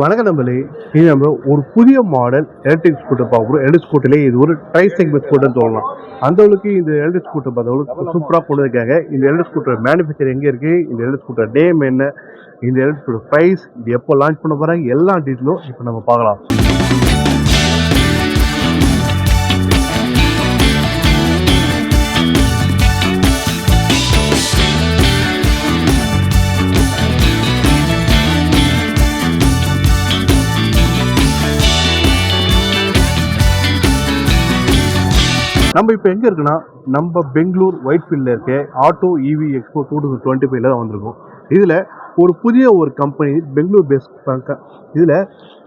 வணக்கம் நம்பளே இது நம்ம ஒரு புதிய மாடல் எலக்ட்ரிக் ஸ்கூட்டர் பார்க்குறோம் எலக்ட்ரிக் ஸ்கூட்டர்லேயே இது ஒரு ட்ரை செக்மெண்ட் ஸ்கூட்டர்னு சொல்லலாம் அந்த அளவுக்கு இந்த எலக்ட்ரிக் ஸ்கூட்டர் பார்த்தவங்களுக்கு சூப்பராக இருக்காங்க இந்த எலக்ட்ரிக் ஸ்கூட்டர் மேனுஃபேக்சர் எங்கே இருக்குது இந்த எலக்ட்ரிக் ஸ்கூட்டர் நேம் என்ன? இந்த எலக்ட்ரிக் ஸ்கூட்டர் ப்ரைஸ் இது எப்போ லான்ச் பண்ண போகிறாங்க எல்லா டீட்டெயிலும் இப்போ நம்ம பார்க்கலாம். நம்ம இப்போ எங்கே இருக்குன்னா நம்ம பெங்களூர் ஒயிட்ஃபீல்டில் இருக்க auto EV expo two thousand twenty ஃபைவ்ல தான் வந்திருக்கோம். இதில் ஒரு புதிய ஒரு கம்பெனி பெங்களூர் பேஸ் இதில்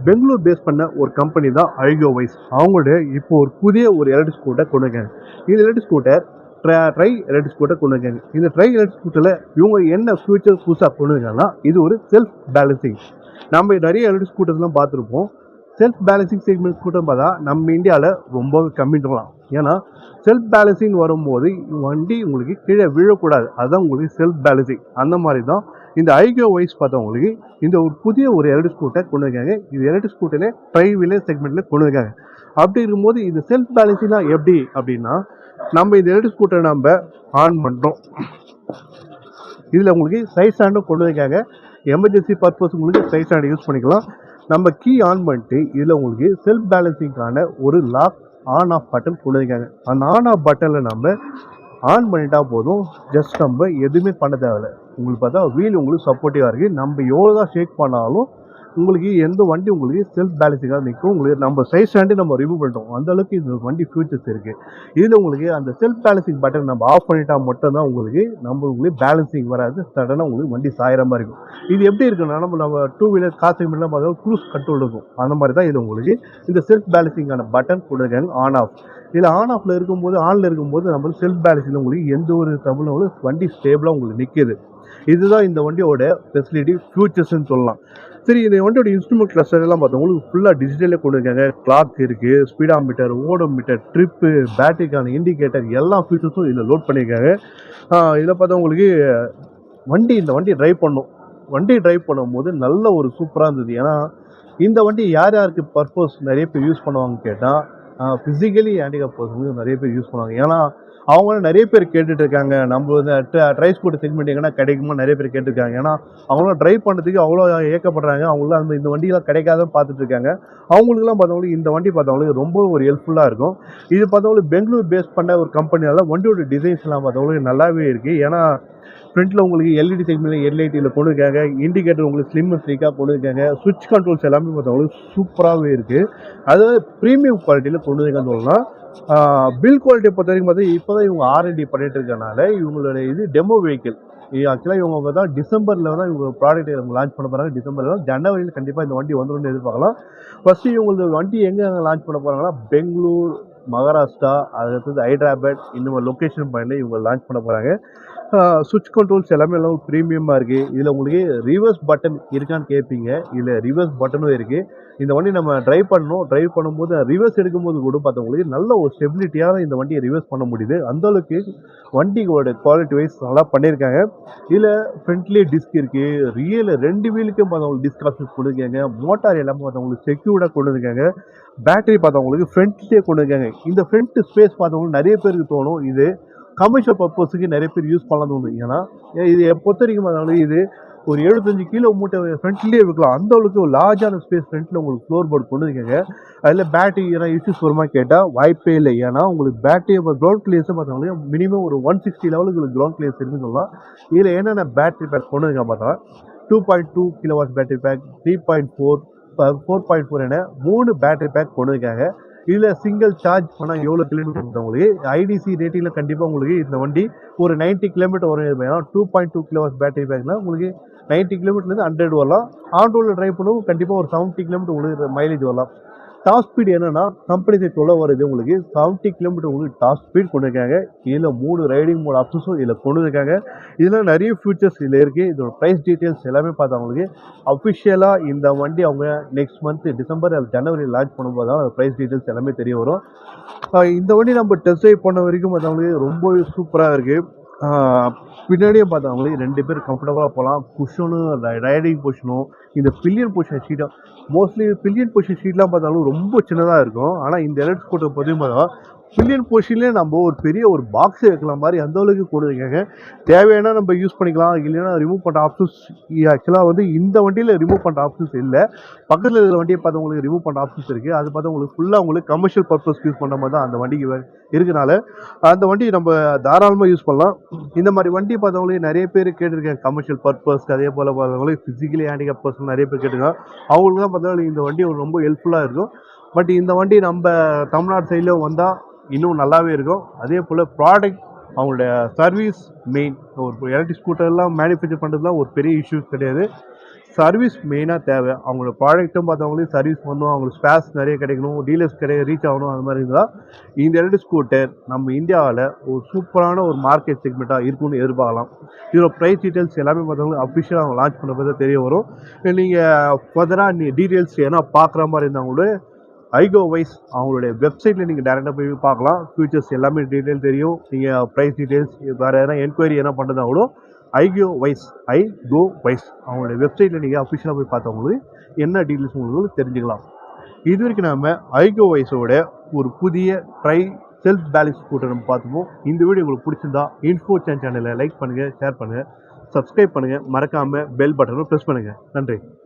பெங்களூர் பேஸ் பண்ண ஒரு கம்பெனி தான் அழகோ வைஸ் அவங்களுடைய இப்போ ஒரு புதிய ஒரு எலக்ட்ரிக் ஸ்கூட்டர் கொண்டு வந்தாங்க இந்த electric scooter tri tri electric scooter கொண்டு வந்தாங்க இந்த ட்ரை எலக்ட்ரிக் ஸ்கூட்டரில் இவங்க என்ன ஃபியூச்சர் புதுசாக கொண்டு வந்தாங்கன்னா இது ஒரு செல்ஃப் பேலன்சிங் நம்ம நிறைய எலக்ட்ரிக் ஸ்கூட்டர்ஸ்லாம் பார்த்துருப்போம். செல்ஃப் பேலன்சிங் செக்மெண்ட் கூட்டம் பார்த்தா நம்ம இந்தியாவில் ரொம்ப கம்மின்னு சொல்லலாம் ஏன்னா செல்ஃப் பேலன்சிங் வரும்போது வண்டி உங்களுக்கு கீழே விழக்கூடாது. அதுதான் உங்களுக்கு செல்ஃப் பேலன்சிங் அந்த மாதிரி தான் இந்த ஐகோ வைஸ் பார்த்தவங்களுக்கு இந்த ஒரு புதிய ஒரு எலக்ட்ரிக் ஸ்கூட்டர் கொண்டு வந்திருக்காங்க. இது எலக்ட்ரிக் ஸ்கூட்டரில் ட்ரை செக்மெண்ட்டில் கொண்டு வந்திருக்காங்க. அப்படி இருக்கும்போது இந்த செல்ஃப் பேலன்சிங்லாம் எப்படி அப்படின்னா நம்ம இந்த எலக்ட்ரிக் ஸ்கூட்டரை நம்ம ஆன் பண்ணுறோம் இதில் உங்களுக்கு சைட் ஸ்டாண்டும் கொண்டு வந்திருக்காங்க. எமர்ஜென்சி பர்பஸ் உங்களுக்கு சைஸ் ஸ்டாண்ட் யூஸ் பண்ணிக்கலாம். நம்ம கீ ஆன் பண்ணிட்டு இதில் உங்களுக்கு செல்ஃப் பேலன்சிங்கான ஒரு லாக் ஆன் ஆஃப் பட்டன் கொடுத்துருக்காங்க அந்த ஆன் ஆஃப் பட்டனில் நம்ம ஆன் பண்ணிட்டா போதும். ஜஸ்ட் நம்ம எதுவுமே பண்ண தேவையில்ல. உங்களுக்கு பார்த்தா வீல் உங்களுக்கு சப்போர்ட்டிவாக இருக்குது நம்ம எவ்வளோ தான் ஷேக் பண்ணாலும் உங்களுக்கு எந்த வண்டி உங்களுக்கு செல்ஃப் பேலன்சிங்காக நிற்கும் உங்களுக்கு நம்ம சைஸ் ஸ்டாண்டு நம்ம ரிமூவ் பண்ணிட்டோம். அந்த அளவுக்கு இந்த வண்டி ஃபியூச்சர்ஸ் இருக்குது இதில் உங்களுக்கு அந்த செல்ஃப் பேலன்சிங் பட்டன் நம்ம ஆஃப் பண்ணிட்டா மட்டும்தான் உங்களுக்கு நம்ம உங்களுக்கு பேலன்சிங் வராது சடனாக உங்களுக்கு வண்டி சாயிற மாதிரி இருக்கும். இது எப்படி இருக்குன்னா நம்ம நம்ம டூ வீலர் கார் செக்மெண்ட்லாம் பார்த்தா க்ரூஸ் கண்ட்ரோல் இருக்கும். அந்த மாதிரி தான் இது உங்களுக்கு இந்த செல்ஃப் பேலன்சிங்கான பட்டன் கொடுக்குறாங்க ஆன் ஆஃப் இதில் ஆன் ஆஃபில் இருக்கும்போது ஆனில் இருக்கும்போது நம்ம செல்ஃப் பேலன்சிங் உங்களுக்கு எந்த ஒரு ட்ரபுளும் வண்டி ஸ்டேபிளாக உங்களுக்கு நிற்கிது இதுதான் இந்த வண்டியோட ஃபெசிலிட்டி ஃபியூச்சர்ஸ்னு சொல்லலாம். சரி இந்த வண்டியோட இன்ஸ்ட்ருமெண்ட் கிளஸ்டர் எல்லாம் பார்த்தா உங்களுக்கு ஃபுல்லாக டிஜிட்டலே கொடுக்காங்க கிளாக் இருக்குது speedo metre odometer trip பேட்டரிக்கான இண்டிகேட்டர் எல்லா ஃபீச்சர்ஸும் இதில் லோட் பண்ணியிருக்காங்க. இதில் பார்த்தா உங்களுக்கு வண்டி இந்த வண்டி ட்ரைவ் பண்ணும். வண்டி ட்ரைவ் பண்ணும்போது நல்ல ஒரு சூப்பராக இருந்தது. ஏன்னா இந்த வண்டி யார் யாருக்கு பர்பஸ் நிறைய பேர் யூஸ் பண்ணுவாங்கன்னு கேட்டால் ஃபிசிக்கலி ஹேண்டிகேப் பர்சனுக்கு நிறைய பேர் யூஸ் பண்ணுவாங்க. ஏன்னா அவங்களும் நிறைய பேர் கேட்டுட்டு இருக்காங்க நம்ம வந்து ட்ரை ஸ்கூட் செக்மெண்ட் எங்கன்னா கிடைக்குமா நிறைய பேர் கேட்டிருக்காங்க ஏன்னா அவங்களாம் ட்ரைவ் பண்ணுறதுக்கு அவ்வளோ ஏக்கப்படுறாங்க. அவங்களாம் அந்த இந்த வண்டியெல்லாம் கிடைக்காதுன்னு பார்த்துட்டு இருக்காங்க அவங்களுக்குலாம் பார்த்தவங்களுக்கு இந்த வண்டி பார்த்தவங்களுக்கு ரொம்ப ஒரு ஹெல்ப்ஃபுல்லாக இருக்கும். இது பார்த்தவங்களுக்கு பெங்களூர் பேஸ் பண்ண ஒரு கம்பெனியால் வண்டியோட டிசைன்ஸ்லாம் பார்த்தவங்களுக்கு நல்லாவே இருக்குது ஏன்னா ஃப்ரண்ட்டில் உங்களுக்கு எல்இடி செக்மெண்ட் எல்ஐடியில் கொண்டு இண்டிகேட்டர் உங்களுக்கு ஸ்லிம் ஸ்லீக்காக கொண்டு சுவிட்ச் கண்ட்ரோல்ஸ் எல்லாமே பார்த்தவங்களுக்கு சூப்பராகவே இருக்குது அதாவது ப்ரீமியம் குவாலிட்டியில் கொண்டு வந்திருக்கான்னு சொல்லலாம். பில் குவாலிட்டியை பொறுத்த வரைக்கும் பார்த்தா இப்போ தான் இவங்க ஆர்என்டி பண்ணிட்டு இருக்கனால இவங்களோட இது டெமோ வெஹிக்கிள் ஆக்சுவலாக இவங்க தான் டிசம்பரில் தான் இவங்க ப்ராடக்ட் இவங்க லான்ச் பண்ண போகிறாங்க டிசம்பரில் தான் ஜனவரியில் கண்டிப்பாக இந்த வண்டி வந்துடும் எதிர்பார்க்கலாம். ஃபஸ்ட்டு இவங்களோட வண்டி எங்கே லான்ச் பண்ண போகிறாங்கன்னா பெங்களூர் மகாராஷ்டிரா அடுத்தது ஹைதராபாத் இந்த மாதிரி லொக்கேஷன் பாயிண்டில் இவங்க லான்ச் பண்ண போகிறாங்க சுவிட்ச் கண்ட்ரோல்ஸ் எல்லாமே எல்லாம் ப்ரீமியமாக இருக்குது இதில் உங்களுக்கு ரிவர்ஸ் பட்டன் இருக்கான்னு கேட்பீங்க இதில் ரிவர்ஸ் பட்டனும் இருக்குது இந்த வண்டி நம்ம ட்ரைவ் பண்ணணும். ட்ரைவ் பண்ணும்போது ரிவர்ஸ் எடுக்கும்போது கூட பார்த்தவங்களுக்கு நல்ல ஒரு ஸ்டெபிலிட்டியாக இந்த வண்டியை ரிவர்ஸ் பண்ண முடியுது. அந்த அளவுக்கு வண்டியோட குவாலிட்டி வைஸ் நல்லா பண்ணியிருக்காங்க. இதில் ஃப்ரண்ட்லேயே டிஸ்க் இருக்குது ரியல் ரெண்டு வீலுக்கும் பார்த்தவங்களுக்கு டிஸ்க் ஆப்ஷன்ஸ் கொடுத்துருக்காங்க மோட்டார் எல்லாமே பார்த்தவங்களுக்கு செக்யூர்டாக கொண்டு வந்திருக்காங்க. பேட்டரி பார்த்தவங்களுக்கு ஃப்ரண்ட்லேயே கொண்டு இருக்காங்க இந்த ஃப்ரண்ட் ஸ்பேஸ் பார்த்தவங்களுக்கு நிறைய பேருக்கு தோணும். இது கமர்ஷியல் பர்பஸுக்கு நிறைய பேர் யூஸ் பண்ணலாம் தோணும் ஏன்னா இது பொறுத்த வரைக்கும் அதனால இது ஒரு எழுபத்தஞ்சு கிலோ மூட்டை ஃப்ரண்ட்லேயே இருக்கலாம் அந்த அளவுக்கு ஒரு லார்ஜான ஸ்பேஸ் ஃப்ரண்ட்டில் உங்களுக்கு ஃப்ளோர் போர்டு கொண்டு வந்துருக்காங்க அதில் பேட்டரி ஏன்னா இஷ்யூஸ் வருமா கேட்டால் வாய்ப்பே இல்லை. ஏன்னா உங்களுக்கு பேட்டரி இப்போ கிரவுண்ட் கிளியர்ஸும் மினிமம் ஒரு ஒன் சிக்ஸ்டி லெவலுக்கு உங்களுக்கு கிரவுண்ட் கிளியர்ஸ் இருக்குன்னு சொல்லலாம். இதில் என்னென்ன பேட்டரி பேக் கொண்டு இருக்காங்க பார்த்தா two point two kilowatt battery pack three point four four point four என மூணு பேட்டரி பேக் கொண்டு இருக்காங்க. இதில் சிங்கிள் சார்ஜ் பண்ணால் எவ்வளோ கிலோமீட்டர் உங்களுக்கு ஐடிசி ரேட்டிங்கில் கண்டிப்பாக உங்களுக்கு இந்த வண்டி ஒரு 90 கிலோமீட்டர் வரும் ஏன்னா two point two kilo battery பேக்னா உங்களுக்கு 90 கிலோமீட்டர்லேருந்து ஹண்ட்ரட் வரலாம். ஆன் ரோடில் ட்ரைவ் பண்ணவும் கண்டிப்பாக ஒரு செவன்ட்டி கிலோமீட்டர் உங்களுக்கு மைலேஜ் வரலாம். டாப் ஸ்பீட் என்னென்னா கம்பெனி சைட் சொல்ல வருது உங்களுக்கு செவன்ட்டி கிலோமீட்டர் உங்களுக்கு டாப் ஸ்பீட் கொண்டு இருக்காங்க இதில் மூணு ரைடிங் மூணு ஆப்ஷன்ஸும் இதில் கொண்டு இருக்காங்க. இதில் நிறைய ஃபீச்சர்ஸ் இதில் இருக்குது இதோட ப்ரைஸ் டீட்டெயில்ஸ் எல்லாமே பார்த்தா உங்களுக்கு அஃபிஷியலாக இந்த வண்டி அவங்க நெக்ஸ்ட் மந்த் டிசம்பர் ஜனவரி லான்ச் பண்ணும்போது தான் ப்ரைஸ் டீட்டெயில்ஸ் எல்லாமே தெரிய வரும். இந்த வண்டி நம்ம டெஸ்ட் ட்ரைவ் பண்ண வரைக்கும் பார்த்தவங்களுக்கு ரொம்பவே சூப்பராக இருக்குது பின்னாடியே பார்த்தவங்களே ரெண்டு பேர் கம்ஃபர்டபுளாக போகலாம். குஷனும் ரைடிங் பொஷனும் இந்த பில்லியன் பொஷன் ஷீட்டும் மோஸ்ட்லி பில்லியன் பொஷன் ஷீட்லாம் பார்த்தாலும் ரொம்ப சின்னதாக இருக்கும். ஆனால் இந்த எலக்ட்ரிக் ஸ்கூட்டர் பற்றியும் பார்த்தா பொசிஷன்லேயே நம்ம ஒரு பெரிய ஒரு பாக்ஸ் வைக்கலாம் மாதிரி அந்த அளவுக்கு கொடுங்க தேவையான நம்ம யூஸ் பண்ணிக்கலாம். இல்லைன்னா ரிமூவ் பண்ணுற ஆப்ஷன்ஸ் ஆக்சுவலாக வந்து இந்த வண்டியில் ரிமூவ் பண்ணுற ஆப்ஷன்ஸ் இல்லை. பக்கத்தில் இருக்கிற வண்டியை பார்த்து உங்களுக்கு ரிமூவ் பண்ணுற ஆப்ஷன்ஸ் இருக்குது அது பார்த்து உங்களுக்கு ஃபுல்லாக உங்களுக்கு கமர்ஷியல் பர்பஸ் யூஸ் பண்ணுற மாதிரி தான் அந்த வண்டிக்கு இருக்கனால அந்த வண்டி நம்ம தாராளமாக யூஸ் பண்ணலாம். இந்த மாதிரி வண்டி பார்த்தவங்களையும் நிறைய பேர் கேட்டிருக்காங்க. கமர்ஷியல் பர்பஸ்க்கு அதே போல் பார்த்தவங்களையும் ஃபிசிக்கலி ஹேண்டிகேப் பர்சன் நிறைய பேர் கேட்டிருக்காங்க. அவங்களுக்கு தான் பார்த்தா இந்த வண்டி ரொம்ப ஹெல்ப்ஃபுல்லாக இருக்கும். பட் இந்த வண்டி நம்ம தமிழ்நாடு சைடில் வந்தால் இன்னும் நல்லாவே இருக்கும். அதே போல் ப்ராடக்ட் அவங்களுடைய சர்வீஸ் மெயின் ஒரு எலக்ட்ரிக் ஸ்கூட்டர்லாம் மேனுஃபேக்சர் பண்ணுறதுலாம் ஒரு பெரிய இஷ்யூஸ் கிடையாது. சர்வீஸ் மெயினாக தேவை. அவங்களோட ப்ராடக்ட்டும் பார்த்தவங்களையும் சர்வீஸ் பண்ணணும் அவங்களுக்கு ஸ்பேஸ் நிறைய கிடைக்கணும். டீலர்ஸ் கிடையாது ரீச் ஆகணும். அது மாதிரி இருந்தால் இந்த எலக்ட்ரிக் ஸ்கூட்டர் நம்ம இந்தியாவில் ஒரு சூப்பரான ஒரு மார்க்கெட் செக்மெண்ட்டாக இருக்கும்னு எதிர்பார்க்கலாம். இதோட ப்ரைஸ் டீட்டெயில்ஸ் எல்லாமே பார்த்தவங்களுக்கு அஃபிஷியலாக அவங்க லான்ச் பண்ண தெரிய வரும். நீங்கள் ஃபர்தராக நீ டீட்டெயில்ஸ் ஏன்னா பார்க்குற மாதிரி இருந்தால் கூட ஐகோ வைஸ் அவங்களுடைய வெப்சைட்டில் நீங்கள் டேரெக்டாக போய் பார்க்கலாம். ஃபியூச்சர்ஸ் எல்லாமே டீட்டெயில் தெரியும். நீங்கள் ப்ரைஸ் டீட்டெயில்ஸ் வேறு எதனா என்கொயரி எதனா பண்ணுறதா கூட ஐகோ வைஸ் ஐ கோ வைஸ் அவங்களுடைய வெப்சைட்டில் நீங்கள் அஃபிஷியலாக போய் பார்த்தவங்களுக்கு என்ன டீட்டெயில்ஸ் உங்களுக்கு தெரிஞ்சுக்கலாம். இது வரைக்கும் நம்ம ஐகோ வைஸோட ஒரு புதிய ட்ரை செல்ஃப் பேலன்ஸ் கூட்டம் நம்ம பார்த்துப்போம். இந்த வீடியோ உங்களுக்கு பிடிச்சிருந்தா இன்ஃபோ சேனலை லைக் பண்ணுங்கள் ஷேர் பண்ணுங்கள் சப்ஸ்கிரைப் பண்ணுங்கள் மறக்காமல் பெல் பட்டனும் ப்ரெஸ் பண்ணுங்கள் நன்றி.